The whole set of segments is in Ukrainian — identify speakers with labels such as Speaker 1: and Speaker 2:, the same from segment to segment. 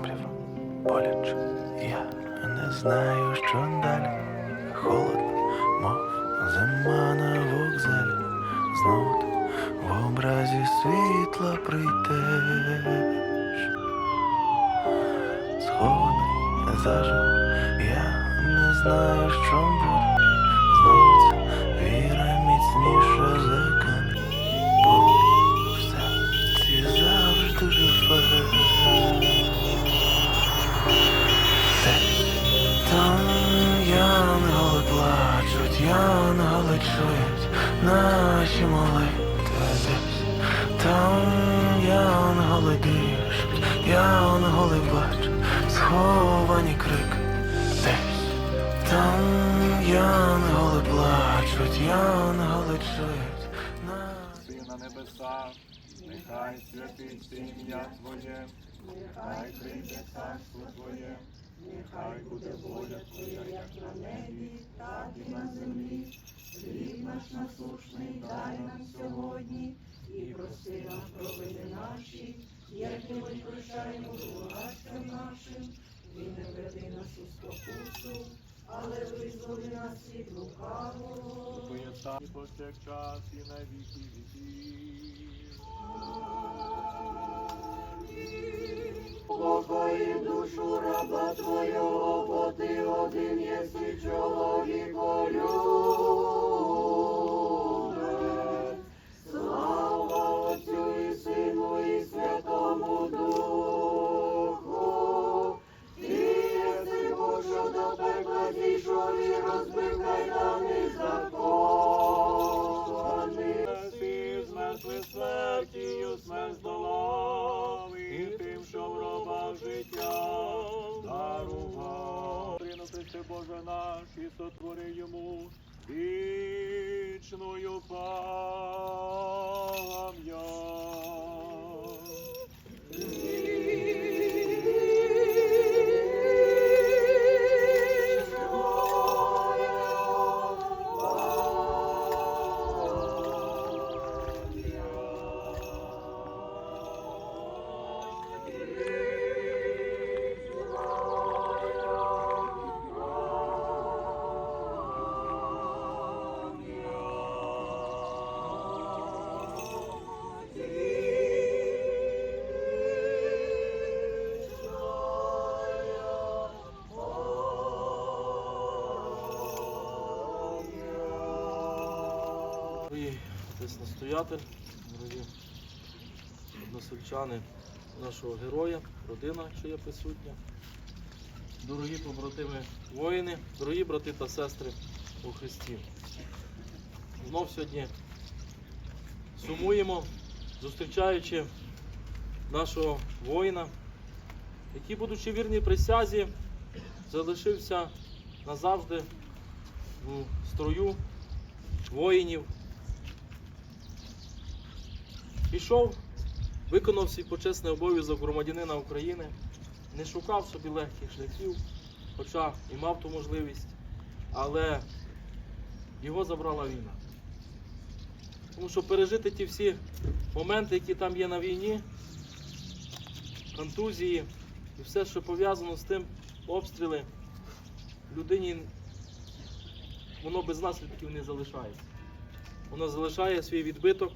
Speaker 1: темряву боляче. Я не знаю, що далі. Холодно, мов зима на вокзалі. Знову в образі світла прийдеш. Схований заживо, я не знаю, що буде. Там янголи плачуть, янголи чують наші
Speaker 2: Ти на нехай святиться ім'я Твоє, нехай прийде царство Твоє, нехай буде воля Твоя, як на небі, так і на землі.
Speaker 3: Хліб наш насушний дай нам сьогодні, і прости нам провини наші, як і ми прощаємо нашим, і не веди нас у спокусу, але визволи нас від лукавого.
Speaker 2: Твоє царство і повсякчас і на віки віків.
Speaker 3: Покої душу раба Твого, бо Ти один єси чоловіколюбе.
Speaker 2: Смертію смерть здолав, і тим, що в робах життя дарував. Прину Боже наш, і сотвори йому вічною пам'ять.
Speaker 4: Отець настоятель, дорогі односельчани нашого героя, родина, що є присутня, дорогі побратими воїни, дорогі брати та сестри у Христі. Знов сьогодні сумуємо, зустрічаючи нашого воїна, який, будучи вірній присязі, залишився назавжди у строю воїнів. Пішов, виконав свій почесний обов'язок громадянина України, не шукав собі легких шляхів, хоча і мав ту можливість, але його забрала війна. Тому що пережити ті всі моменти, які там є на війні, контузії і все, що пов'язано з тим, обстріли, людині воно без наслідків не залишається. Воно залишає свій відбиток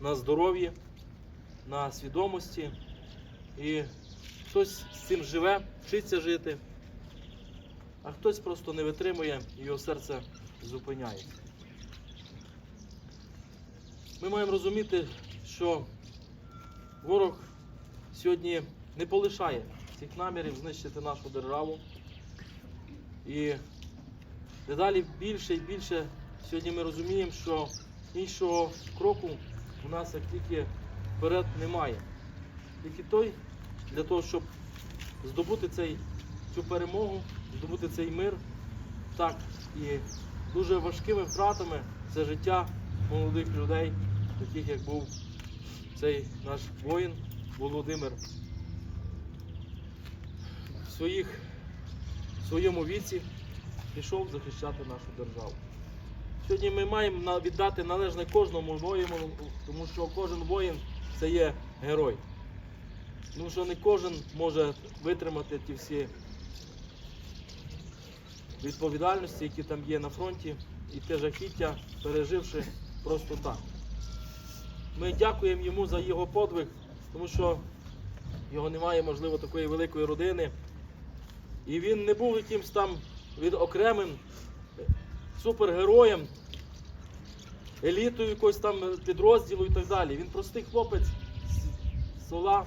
Speaker 4: на здоров'ї, на свідомості. І хтось з цим живе, вчиться жити, а хтось просто не витримує його серце зупиняється. Ми маємо розуміти, що ворог сьогодні не полишає цих намірів знищити нашу державу. І дедалі більше і більше сьогодні ми розуміємо, що іншого кроку у нас як тільки вперед немає. Тільки той для того, щоб здобути цей, цю перемогу, здобути цей мир, так і дуже важкими втратами це життя молодих людей, таких як був цей наш воїн Володимир. В своїх, в своєму віці пішов захищати нашу державу. Сьогодні ми маємо віддати належне кожному воїну, тому що кожен воїн це є герой. Тому що не кожен може витримати ті всі відповідальності, які там є на фронті, і те жахіття, переживши просто так. Ми дякуємо йому за його подвиг, тому що його немає, можливо, такої великої родини. І він не був якимсь там від окремим е, супергероєм, елітою якогось там підрозділу і так далі. Він простий хлопець з села,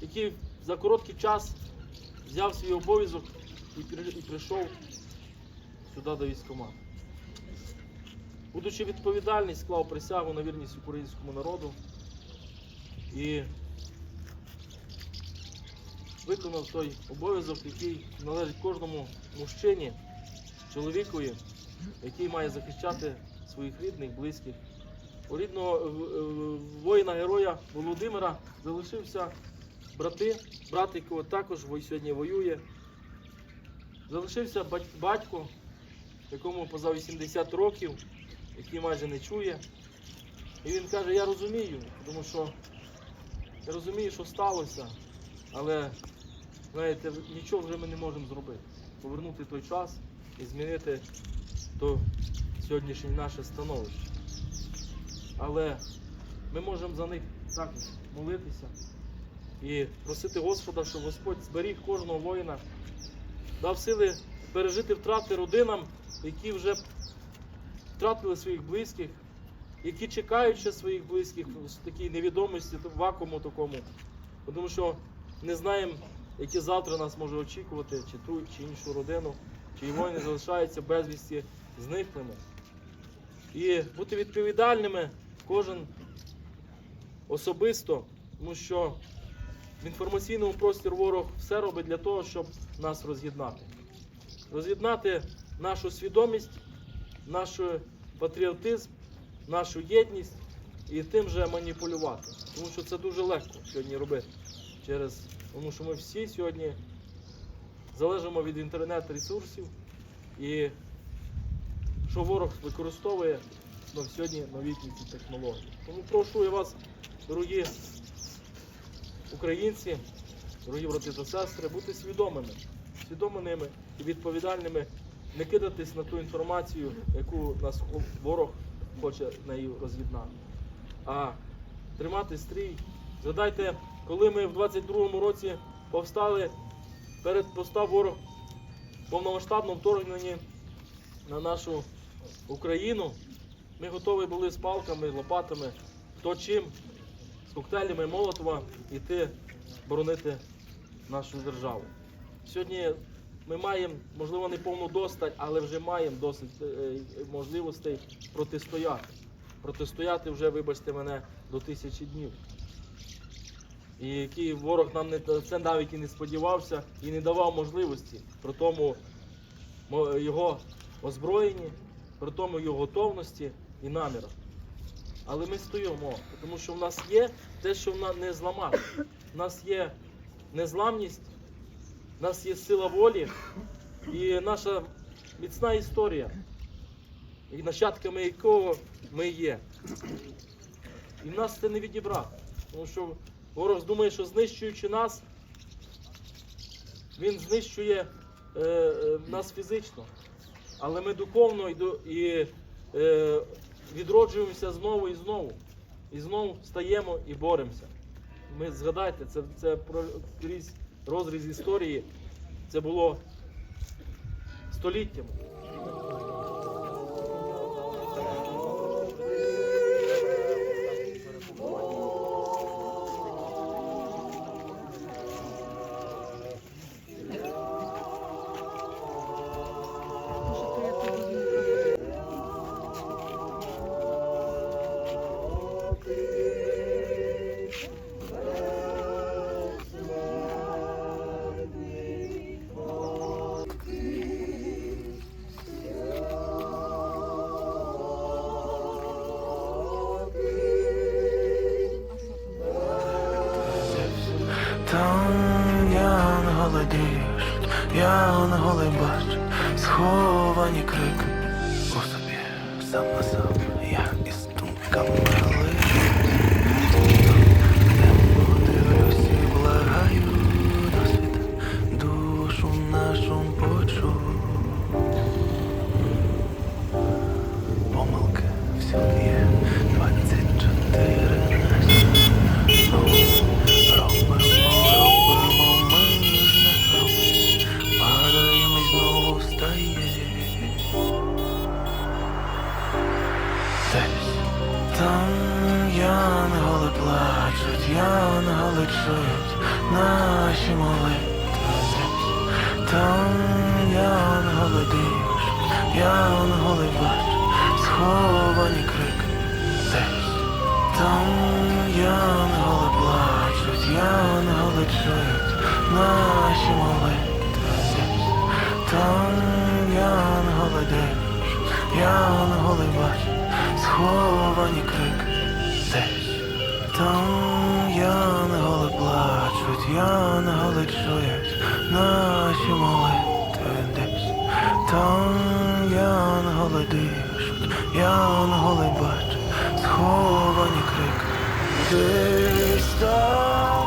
Speaker 4: який за короткий час взяв свій обов'язок і, прийшов сюди до військкомату. Будучи відповідальний, склав присягу на вірність українському народу і виконав той обов'язок, який належить кожному мужчині, чоловікові, який має захищати своїх рідних, близьких. У рідного воїна-героя Володимира залишився брати, брат, якого також сьогодні воює. Залишився батько, якому поза 80 років, який майже не чує. І він каже, я розумію, тому що я розумію, що сталося, але знаєте, нічого вже ми не можемо зробити. Повернути той час і змінити то сьогоднішнє наше становище. Але ми можемо за них також молитися і просити Господа, щоб Господь зберіг кожного воїна, дав сили пережити втрати родинам, які вже втратили своїх близьких, які чекають ще своїх близьких в такій невідомості, в вакууму такому. Тому що не знаємо, які завтра нас може очікувати, чи ту, чи іншу родину, чи воїни залишаються безвісті зниклими. І бути відповідальними кожен особисто, тому що в інформаційному простір ворог все робить для того, щоб нас роз'єднати. Роз'єднати нашу свідомість, наш патріотизм, нашу єдність і тим же маніпулювати. Тому що це дуже легко сьогодні робити. Через... Тому що ми всі сьогодні залежимо від інтернет-ресурсів і що ворог використовує ну, сьогодні новітні технології. Тому прошу я вас, дорогі українці, дорогі брати та сестри, бути свідомими, свідомими і відповідальними, не кидатись на ту інформацію, яку нас ворог хоче нею роз'єднати. А тримати стрій. Згадайте, коли ми в 22-му році повстали перед постав ворог повномасштабному вторгненні на нашу Україну, ми готові були з палками, лопатами, хто чим, з коктейлями Молотова йти боронити нашу державу. Сьогодні ми маємо, можливо, не повну достать, але вже маємо досить е, можливостей протистояти. Протистояти вже, вибачте мене, до тисячі днів. І який ворог нам не це навіть і не сподівався і не давав можливості при тому його озброєнні, при тому його готовності і намірах. Але ми стоїмо, тому що в нас є те, що в нас не зламати. У нас є незламність, у нас є сила волі і наша міцна історія, і нащадками якого ми є. І в нас це не відібрати. Тому що ворог думає, що знищуючи нас, він знищує е, е, нас фізично. Але ми духовно і, і е, відроджуємося знову і знову. І знову встаємо і боремося. Ми згадайте, це, це про розріз історії. Це було століттями.
Speaker 1: Янголи бачать, сховані крики. У собі сам на сам, я із думками Там янголи дишуть, янголи бачать, сховані крики десь. Там янголи плачуть, янголи чують наші молитви десь. Там янголи дишуть, янголи бачать, сховані крики десь. Там янголи плачуть, янголи чують наші молитви десь. Там янголи дишуть, янголи бачать, сховані крики. Десь там